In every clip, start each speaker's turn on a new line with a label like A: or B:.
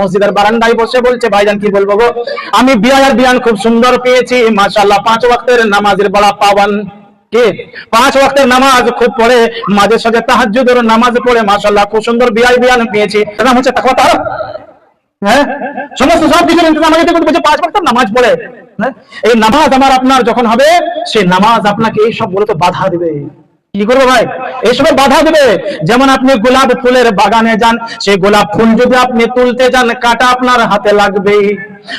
A: মসজিদের বারান্দায় বসে বলছে, ভাইজান কি বলব গো? আমি বিয়ার বিয়ান খুব সুন্দর পেয়েছি। মাশাআল্লাহ, পাঁচ ওয়াক্তের নামাজের বড়া পাওয়ান কি? পাঁচ ওয়াক্তের নামাজ খুব পড়ে। মাঝে সাঝে তাহাজ্জুদের নামাজ পড়ে। মাশাআল্লাহ, খুব সুন্দর বিয়াই বিয়ান পেয়েছি। এটা নাম হচ্ছে তাকওয়া তারা হ্যাঁ? সমস্ত সব কিছু হয়ে গেছে বলছে, পাঁচ ওয়াক্ত নামাজ পড়ে। হ্যাঁ? এই নামাজ আমার আপনার যখন হবে, সেই নামাজ আপনাকে এই সব বলে তো বাধা দিবে। কি করব ভাই? এইসবের বাধা দিবে। যেমন আপনি গোলাপ ফুলের বাগানে যান, সেই গোলাপ ফুল যদি আপনি তুলতে যান, কাটা আপনার হাতে লাগবেই।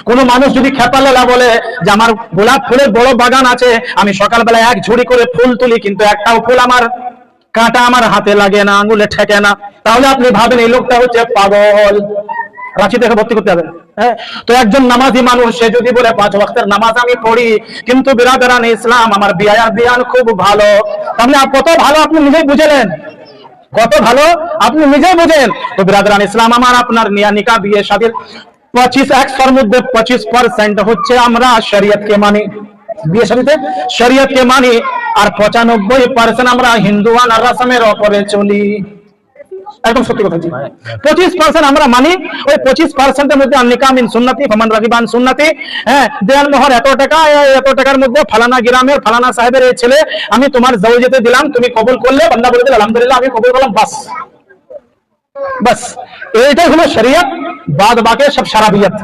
A: কোন মানুষ যদি খেপালেলা বলে যে, আমার গোলাপ ফুলের বড় বাগান আছে, আমি সকালবেলা এক ঝুড়ি করে ফুল তুলি, কিন্তু একটাও ফুল আমার কাঁটা আমার হাতে লাগে না, আঙুলে ঠেকে না। তাহলে আপনি ভাবেন, এই লোকটা হচ্ছে পাগল। রাঁচি থেকে ভর্তি করতে হবে। হ্যাঁ? তো একজন নামাজি মানুষ, সে যদি বলে, পাঁচ ওয়াক্তের নামাজ আমি পড়ি, কিন্তু বিরাদারান ইসলাম আমার বিয়ার বিয়ান খুব ভালো। তাহলে কত ভালো আপনি নিজেই বুঝলেন? কত ভালো আপনি নিজেই বুঝেন? তো বিরাদারান ইসলাম আমার আপনার নিয়া বিয়ে শাদীর পঁচিশ একশোর মধ্যে পঁচিশ পার্সেন্ট হচ্ছে আমরা শরীয়তকে মানি। বিয়ে শাদীতে শরীয়তকে মানি, আর পঁচানব্বই পার্সেন্ট আমরা হিন্দুয়ান আর রাসমের ওপরে চলি। একদম সত্যি কথা, জি। পঁচিশ পার্সেন্ট আমরা মানি, ওই পঁচিশ পার্সেন্টের মধ্যে নিকামিন সুন্নতি, ফমান রাগিবান সুন্নতি। হ্যাঁ দেয়াল মোহর এত টাকা এত টাকার মধ্যে ফালানা গ্রামের, ফালানা সাহেবের এই ছেলে, আমি তোমার জৌজেতে দিলাম, তুমি কবুল করলে, বান্দা বলে দিলে, আলহামদুলিল্লাহ, আমি কবুল করলাম, বাস। বাস। এইটাই হলো শরিয়ত, বাদ বাকে সব সারাবিয়ত